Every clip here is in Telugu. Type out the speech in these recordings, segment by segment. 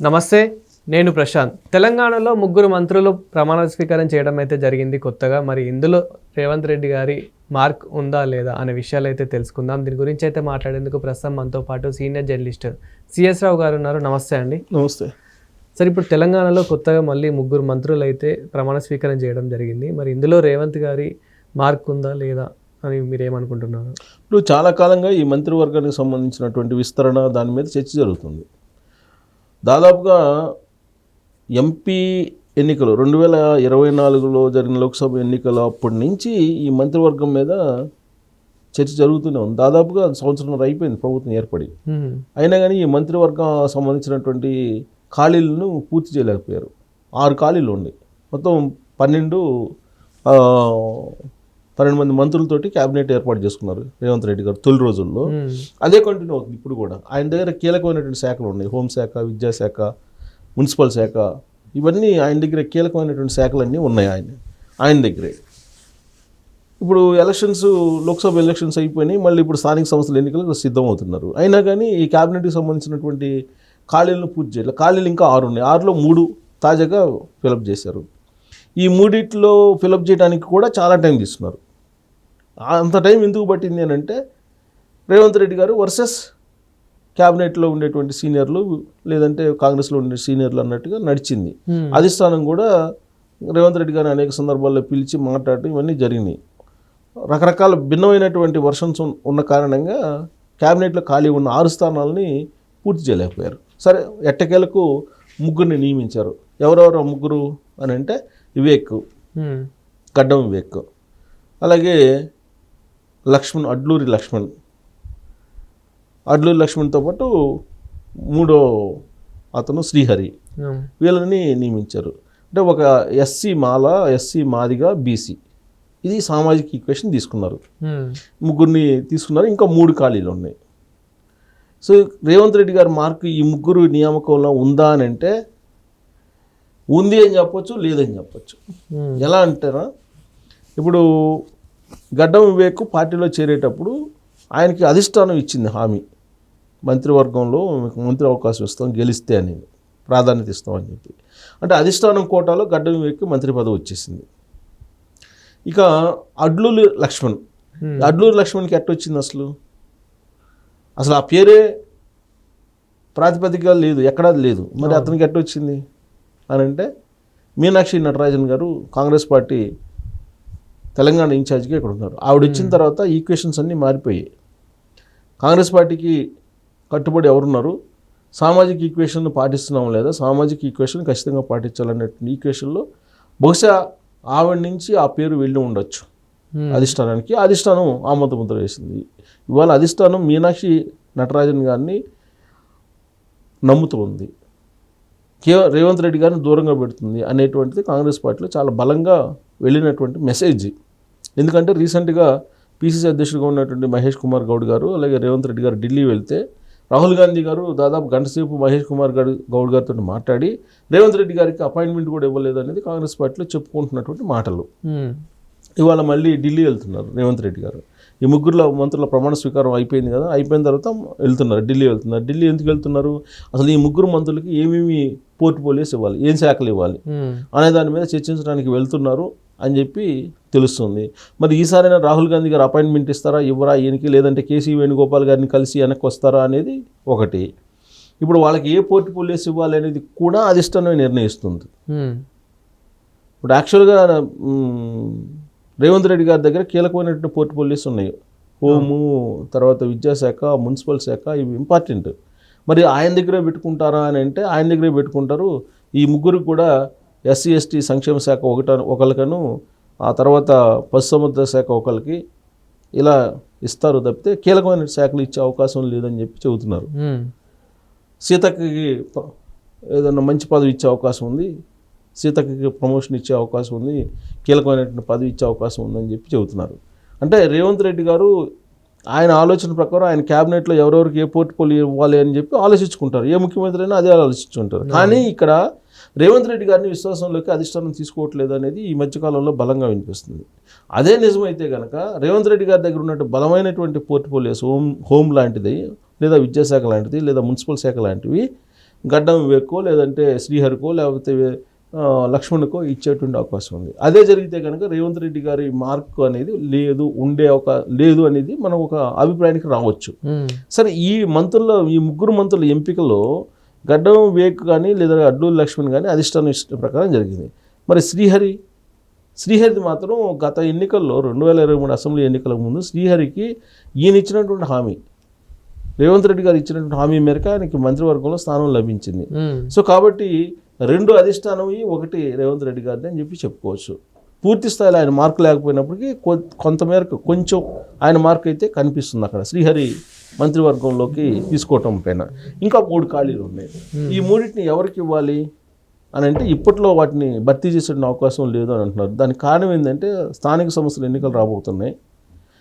నమస్తే నేను ప్రశాంత్. తెలంగాణలో ముగ్గురు మంత్రులు ప్రమాణ స్వీకారం చేయడం అయితే జరిగింది కొత్తగా. మరి ఇందులో రేవంత్ రెడ్డి గారి మార్క్ ఉందా లేదా అనే విషయాలు అయితే తెలుసుకుందాం. దీని గురించి అయితే మాట్లాడేందుకు ప్రస్తుతం మనతో పాటు సీనియర్ జర్నలిస్ట్ సిఎస్ రావు గారు ఉన్నారు. నమస్తే అండి. నమస్తే. సరే ఇప్పుడు తెలంగాణలో కొత్తగా మళ్ళీ ముగ్గురు మంత్రులు అయితే ప్రమాణ స్వీకారం చేయడం జరిగింది. మరి ఇందులో రేవంత్ గారి మార్క్ ఉందా లేదా అని మీరు ఏమనుకుంటున్నారు ఇప్పుడు చాలా కాలంగా ఈ మంత్రివర్గానికి సంబంధించినటువంటి విస్తరణ దాని మీద చర్చ జరుగుతుంది. దాదాపుగా ఎంపీ ఎన్నికలు రెండు వేల ఇరవై నాలుగులో జరిగిన లోక్సభ ఎన్నికల అప్పటి నుంచి ఈ మంత్రివర్గం మీద చర్చ జరుగుతూనే ఉంది. దాదాపుగా సంవత్సరం అయిపోయింది ప్రభుత్వం ఏర్పడి. అయినా కానీ ఈ మంత్రివర్గం సంబంధించినటువంటి ఖాళీలను పూర్తి చేయలేకపోయారు. ఆరు ఖాళీలు ఉన్నాయి మొత్తం పన్నెండు పన్నెండు మంది మంత్రులతోటి క్యాబినెట్ ఏర్పాటు చేసుకున్నారు రేవంత్ రెడ్డి గారు తొలి రోజుల్లో. అదే కంటిన్యూ అవుతుంది ఇప్పుడు కూడా. ఆయన దగ్గర కీలకమైనటువంటి శాఖలు ఉన్నాయి. హోంశాఖ విద్యాశాఖ మున్సిపల్ శాఖ ఇవన్నీ ఆయన దగ్గర కీలకమైనటువంటి శాఖలన్నీ ఉన్నాయి ఆయన ఆయన దగ్గరే. ఇప్పుడు ఎలక్షన్స్ లోక్సభ ఎలక్షన్స్ అయిపోయినాయి. మళ్ళీ ఇప్పుడు స్థానిక సంస్థల ఎన్నికలకు సిద్ధమవుతున్నారు. అయినా కానీ ఈ క్యాబినెట్కి సంబంధించినటువంటి ఖాళీలను పూర్తి చేయాలి ఖాళీలు ఇంకా ఆరు ఉన్నాయి. ఆరులో మూడు తాజాగా ఫిలప్ చేశారు. ఈ మూడిట్లో ఫిలప్ చేయడానికి కూడా చాలా టైం తీసుకున్నారు. అంత టైం ఎందుకు పట్టింది అని అంటే రేవంత్ రెడ్డి గారు వర్సెస్ క్యాబినెట్లో ఉండేటువంటి సీనియర్లు లేదంటే కాంగ్రెస్లో ఉండే సీనియర్లు అన్నట్టుగా నడిచింది. అధిష్టానం కూడా రేవంత్ రెడ్డి గారిని అనేక సందర్భాల్లో పిలిచి మాట్లాడటం ఇవన్నీ జరిగినాయి. రకరకాల భిన్నమైనటువంటి వర్షన్స్ ఉన్- ఉన్న కారణంగా క్యాబినెట్లో ఖాళీ ఉన్న ఆరు స్థానాలని పూర్తి చేయలేకపోయారు. సరే ఎట్టకేలకు ముగ్గురిని నియమించారు. ఎవరెవరు ముగ్గురు అని అంటే వివేక్. గడ్డం వివేక్. అలాగే లక్ష్మణ్ అడ్లూరి లక్ష్మణ్. అడ్లూరి లక్ష్మణ్తో పాటు మూడో అతను శ్రీహరి. వీళ్ళని నియమించారు. అంటే ఒక SC Mala SC Madiga BC. ఇది సామాజిక ఈక్వేషన్ తీసుకున్నారు. ముగ్గురిని తీసుకున్నారు. ఇంకా మూడు ఖాళీలు ఉన్నాయి. సో రేవంత్ రెడ్డి గారి మార్కు ఈ ముగ్గురు నియామకంలో ఉందా అని అంటే ఉంది అని చెప్పొచ్చు లేదని చెప్పొచ్చు. ఎలా అంటారా ఇప్పుడు గడ్డం వివేక్ పార్టీలో చేరేటప్పుడు ఆయనకి అధిష్టానం ఇచ్చింది హామీ. మంత్రివర్గంలో మీకు మంత్రి అవకాశం ఇస్తాం గెలిస్తే అని ప్రాధాన్యత ఇస్తామని చెప్పి. అంటే అధిష్టానం కోటాలో గడ్డం వివేక్ మంత్రి పదవి వచ్చేసింది. ఇక అడ్లూరి లక్ష్మణ్. అడ్లూరి లక్ష్మణ్కి ఎట్టొచ్చింది అసలు? అసలు ఆ పేరే ప్రాతిపదికగా లేదు ఎక్కడా లేదు. మరి అతనికి ఎట్టొచ్చింది అని అంటే మీనాక్షి నటరాజన్ గారు కాంగ్రెస్ పార్టీ తెలంగాణ ఇన్ఛార్జ్గా ఇక్కడ ఉన్నారు. ఆవిడ వచ్చిన తర్వాత ఈక్వేషన్స్ అన్నీ మారిపోయాయి. కాంగ్రెస్ పార్టీకి కట్టుబడి ఎవరున్నారు? సామాజిక ఈక్వేషన్ పాటిస్తున్నాం లేదా? సామాజిక ఈక్వేషన్ ఖచ్చితంగా పాటించాలనేటువంటి ఈక్వేషన్లో బహుశా ఆవిడ నుంచి ఆ పేరు వెళ్ళి ఉండొచ్చు. అధిష్టానానికి. అధిష్టానం ఆమోద ముద్ర వేసింది. ఇవాళ అధిష్టానం మీనాక్షి నటరాజన్ గారిని నమ్ముతూ ఉంది. కే రేవంత్ రెడ్డి గారిని దూరంగా పెడుతుంది అనేటువంటిది కాంగ్రెస్ పార్టీలో చాలా బలంగా వెళ్ళినటువంటి మెసేజ్. ఎందుకంటే రీసెంట్గా పీసీసీ అధ్యక్షుడిగా ఉన్నటువంటి మహేష్ కుమార్ గౌడ్ గారు అలాగే రేవంత్ రెడ్డి గారు ఢిల్లీ వెళ్తే రాహుల్ గాంధీ గారు దాదాపు గంట సేపు మహేష్ కుమార్ గారు గౌడ్ గారితో మాట్లాడి రేవంత్ రెడ్డి గారికి అపాయింట్మెంట్ కూడా ఇవ్వలేదు అనేది కాంగ్రెస్ పార్టీలో చెప్పుకుంటున్నటువంటి మాటలు. ఇవాళ మళ్ళీ ఢిల్లీ వెళ్తున్నారు రేవంత్ రెడ్డి గారు. ఈ ముగ్గురులో మంత్రుల ప్రమాణ స్వీకారం అయిపోయింది కదా అయిపోయిన తర్వాత వెళ్తున్నారు ఢిల్లీ వెళ్తున్నారు. ఢిల్లీ ఎందుకు వెళ్తున్నారు? అసలు ఈ ముగ్గురు మంత్రులకి ఏమేమి పోర్ట్ఫోలియోస్ ఇవ్వాలి ఏం శాఖలు ఇవ్వాలి. అనే దాని మీద చర్చించడానికి వెళ్తున్నారు అని చెప్పి తెలుస్తుంది. మరి ఈసారైనా రాహుల్ గాంధీ గారు అపాయింట్మెంట్ ఇస్తారా ఇవ్వరా ఈయనకి? లేదంటే కేసీ వేణుగోపాల్ గారిని కలిసి వెనక్కి వస్తారా అనేది ఒకటి. ఇప్పుడు వాళ్ళకి ఏ పోర్ట్ఫోలియోస్ ఇవ్వాలి అనేది కూడా అధిష్టానమే నిర్ణయిస్తుంది. ఇప్పుడు యాక్చువల్గా రేవంత్ రెడ్డి గారి దగ్గర కీలకమైనటువంటి పోర్ట్ఫోలియోస్ ఉన్నాయి. హోము తర్వాత విద్యాశాఖ మున్సిపల్ శాఖ ఇవి ఇంపార్టెంట్. మరి ఆయన దగ్గరే పెట్టుకుంటారా అని అంటే ఆయన దగ్గరే పెట్టుకుంటారు. ఈ ముగ్గురు కూడా ఎస్సీ ఎస్టీ సంక్షేమ శాఖ ఒకట ఒకరికను ఆ తర్వాత పశుసముద్ర శాఖ ఒకరికి ఇలా ఇస్తారు తప్పితే కీలకమైన శాఖలు ఇచ్చే అవకాశం లేదని చెప్పి చెబుతున్నారు. ప- ఏదన్నా మంచి పదవి ఇచ్చే అవకాశం ఉంది. సీతక్కకి ప్రమోషన్ ఇచ్చే అవకాశం ఉంది కీలకమైనటువంటి పదవి ఇచ్చే అవకాశం ఉందని చెప్పి చెబుతున్నారు. అంటే రేవంత్ రెడ్డి గారు ఆయన ఆలోచన ప్రకారం ఆయన క్యాబినెట్లో ఎవరెవరికి ఏ పోర్ట్ఫోలియో ఇవ్వాలి అని చెప్పి ఆలోచించుకుంటారు. ఏ ముఖ్యమంత్రి అయినా అదే ఆలోచించుకుంటారు. కానీ ఇక్కడ రేవంత్ రెడ్డి గారిని విశ్వాసంలోకి అధిష్టానం తీసుకోవట్లేదు అనేది ఈ మధ్యకాలంలో బలంగా వినిపిస్తుంది. అదే నిజమైతే కనుక రేవంత్ రెడ్డి గారి దగ్గర ఉన్నట్టు బలమైనటువంటి పోర్ట్ఫోలియోస్ హోమ్ హోమ్ లాంటిది లేదా విద్యాశాఖ లాంటిది లేదా మున్సిపల్ శాఖ లాంటివి గడ్డం వివేకో లేదంటే శ్రీహరికో లేకపోతే లక్ష్మణ్కో ఇచ్చేటువంటి అవకాశం ఉంది. అదే జరిగితే కనుక రేవంత్ రెడ్డి గారి మార్క్ అనేది లేదు ఉండే ఒక లేదు అనేది మనం ఒక అభిప్రాయానికి రావచ్చు. సరే ఈ మంత్రుల్లో ఈ ముగ్గురు మంత్రుల ఎంపికలో గడ్డం వివేక్ కానీ లేదా అడ్లూరి లక్ష్మణ్ కానీ అధిష్టానం ఇష్ట ప్రకారం జరిగింది. మరి శ్రీహరి శ్రీహరిది మాత్రం గత ఎన్నికల్లో రెండు వేల ఇరవై మూడు అసెంబ్లీ ఎన్నికల ముందు శ్రీహరికి ఈయన ఇచ్చినటువంటి హామీ రేవంత్ రెడ్డి గారు ఇచ్చినటువంటి హామీ మేరకు ఆయనకి మంత్రివర్గంలో స్థానం లభించింది. సో కాబట్టి రెండు అధిష్టానం ఒకటి రేవంత్ రెడ్డి గారిని అని చెప్పి చెప్పుకోవచ్చు. పూర్తి స్థాయిలో ఆయన మార్కు లేకపోయినప్పటికీ కొ- కొంతమేరకు కొంచెం ఆయన మార్క్ అయితే కనిపిస్తుంది అక్కడ. శ్రీహరి మంత్రివర్గంలోకి తీసుకోవటం పైన. ఇంకా మూడు ఖాళీలు ఉన్నాయి. ఈ మూడింటిని ఎవరికి ఇవ్వాలి అని అంటే ఇప్పట్లో వాటిని భర్తీ చేసే అవకాశం లేదు అని అంటున్నారు. దానికి కారణం ఏంటంటే స్థానిక సంస్థలు ఎన్నికలు రాబోతున్నాయి.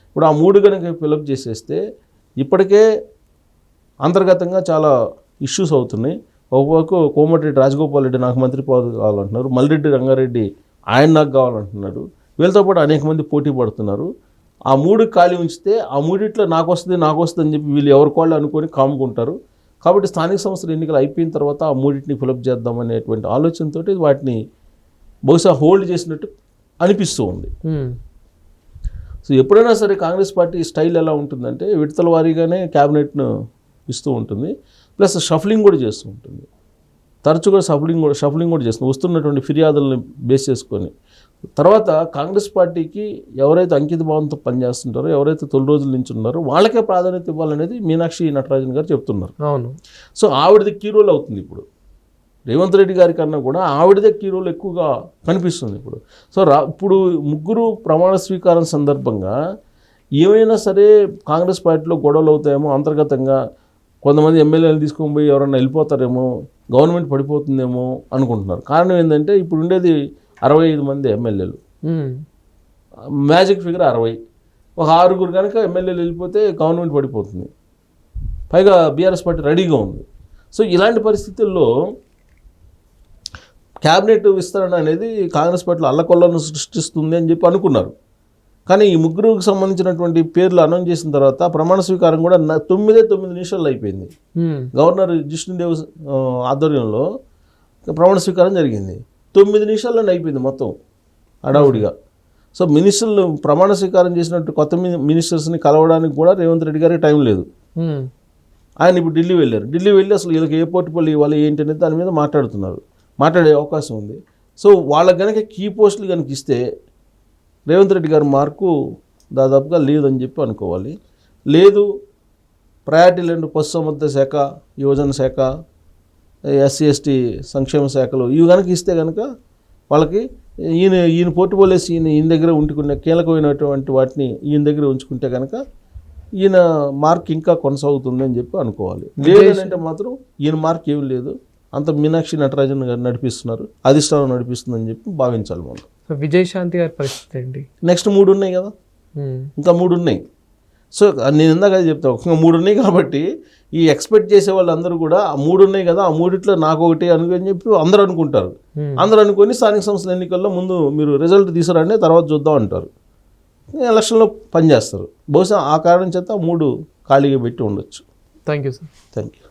ఇప్పుడు ఆ మూడు కనుక ఫిలప్ చేసేస్తే ఇప్పటికే అంతర్గతంగా చాలా ఇష్యూస్ అవుతున్నాయి. ఒకవైపు కోమటిరెడ్డి రాజగోపాల్ రెడ్డి నాకు మంత్రి పదవి కావాలంటున్నారు. మల్రెడ్డి రంగారెడ్డి ఆయన నాకు కావాలంటున్నారు. వీళ్ళతో పాటు అనేక మంది పోటీ పడుతున్నారు. ఆ మూడు ఖాళీ ఉంచితే ఆ మూడిట్లో నాకు వస్తుంది నాకు వస్తుంది అని చెప్పి వీళ్ళు ఎవరికి వాళ్ళు అనుకొని కాముకుంటారు. కాబట్టి స్థానిక సంస్థల ఎన్నికలు అయిపోయిన తర్వాత ఆ మూడింటిని ఫిలప్ చేద్దాం అనేటువంటి ఆలోచనతోటి వాటిని బహుశా హోల్డ్ చేసినట్టు అనిపిస్తూ ఉంది. సో ఎప్పుడైనా సరే కాంగ్రెస్ పార్టీ స్టైల్ ఎలా ఉంటుందంటే విడతల వారీగానే క్యాబినెట్ను ఇస్తూ ఉంటుంది. ప్లస్ షఫలింగ్ కూడా చేస్తూ ఉంటుంది. తరచుగా షఫలింగ్ కూడా షఫలింగ్ కూడా చేస్తుంది. వస్తున్నటువంటి ఫిర్యాదులను బేస్ చేసుకొని. తర్వాత కాంగ్రెస్ పార్టీకి ఎవరైతే అంకిత భావంతో పనిచేస్తుంటారో ఎవరైతే తొలి రోజుల నుంచి ఉన్నారో వాళ్ళకే ప్రాధాన్యత ఇవ్వాలనేది మీనాక్షి నటరాజన్ గారు చెప్తున్నారు. అవును. సో ఆవిడది కీ రోల్ అవుతుంది ఇప్పుడు. రేవంత్ రెడ్డి గారి కన్నా కూడా ఆవిడదే కీ రోల్ ఎక్కువగా కనిపిస్తుంది ఇప్పుడు. సో రా ఇప్పుడు ముగ్గురు ప్రమాణ స్వీకారం సందర్భంగా ఏమైనా సరే కాంగ్రెస్ పార్టీలో గొడవలు అవుతాయేమో అంతర్గతంగా కొంతమంది ఎమ్మెల్యేలు తీసుకొని పోయి ఎవరైనా వెళ్ళిపోతారేమో గవర్నమెంట్ పడిపోతుందేమో అనుకుంటున్నారు. కారణం ఏంటంటే ఇప్పుడు ఉండేది అరవై ఐదు మంది ఎమ్మెల్యేలు. మ్యాజిక్ ఫిగర్ అరవై. ఒక ఆరుగురు కనుక ఎమ్మెల్యేలు వెళ్ళిపోతే గవర్నమెంట్ పడిపోతుంది. పైగా బీఆర్ఎస్ పార్టీ రెడీగా ఉంది. సో ఇలాంటి పరిస్థితుల్లో క్యాబినెట్ విస్తరణ అనేది కాంగ్రెస్ పార్టీలో అల్లకొల్లను సృష్టిస్తుంది అని చెప్పి అనుకున్నారు. కానీ ఈ ముగ్గురుకు సంబంధించినటువంటి పేర్లు అనౌన్స్ చేసిన తర్వాత ప్రమాణ స్వీకారం కూడా తొమ్మిదే తొమ్మిది నిమిషాల్లో అయిపోయింది. గవర్నర్ జిష్ణుదేవ్ ఆధ్వర్యంలో ప్రమాణ స్వీకారం జరిగింది. తొమ్మిది నిమిషాల్లోనే అయిపోయింది మొత్తం హడావుడిగా. సో మినిస్టర్లు ప్రమాణ స్వీకారం చేసినట్టు కొత్త మిని- మినిస్టర్స్ని కలవడానికి కూడా రేవంత్ రెడ్డి గారికి టైం లేదు. ఆయన ఇప్పుడు ఢిల్లీ వెళ్ళారు. ఢిల్లీ వెళ్ళి అసలు వీళ్ళకి ఏ పోర్టుపల్లి ఇవ్వాలి ఏంటి అనేది దాని మీద మాట్లాడుతున్నారు. మాట్లాడే అవకాశం ఉంది. సో వాళ్ళకి కనుక కీ పోస్టులు కనుక ఇస్తే రేవంత్ రెడ్డి గారి మార్కు దాదాపుగా లేదని చెప్పి అనుకోవాలి. లేదు ప్రయారిటీ ల్యాండ్ పశుసంవర్ధక శాఖ యువజన శాఖ ఎస్సీ ఎస్టీ సంక్షేమ శాఖలు ఇవి కనుక ఇస్తే కనుక వాళ్ళకి ఈయన ఈయన పోర్టుపోలేసి ఈయన ఈయన దగ్గర ఉంటుకునే కీలకమైనటువంటి వాటిని ఈయన దగ్గర ఉంచుకుంటే కనుక ఈయన మార్క్ ఇంకా కొనసాగుతుంది అని చెప్పి అనుకోవాలి. లేదంటే మాత్రం ఈయన మార్క్ ఏమి లేదు. అంత మీనాక్షి నటరాజన్ గారు నడిపిస్తున్నారు అధిష్టానం నడిపిస్తుందని చెప్పి భావించాలి మనం. సో విజయశాంతి గారి పరిస్థితి ఏంటి? నెక్స్ట్ మూడు ఉన్నాయి కదా. ఉమ్, ఇంకా మూడు ఉన్నాయి. సో నేను ఇందాక చెప్తా ఇంకా మూడు ఉన్నాయి కాబట్టి ఈ ఎక్స్పెక్ట్ చేసే వాళ్ళందరూ కూడా ఆ మూడు ఉన్నాయి కదా ఆ మూడిట్లో నాకు ఒకటి అని చెప్పి అందరూ అనుకుంటారు. ఉమ్, అందరూ అనుకొని స్థానిక సంస్థల ఎన్నికల్లో ముందు మీరు రిజల్ట్ తీసుకురండి తర్వాత చూద్దాం అంటారు. ఎలక్షన్లో పనిచేస్తారు. బహుశా ఆ కారణం చేత మూడు ఖాళీగా పెట్టి ఉండొచ్చు. Thank you sir thank you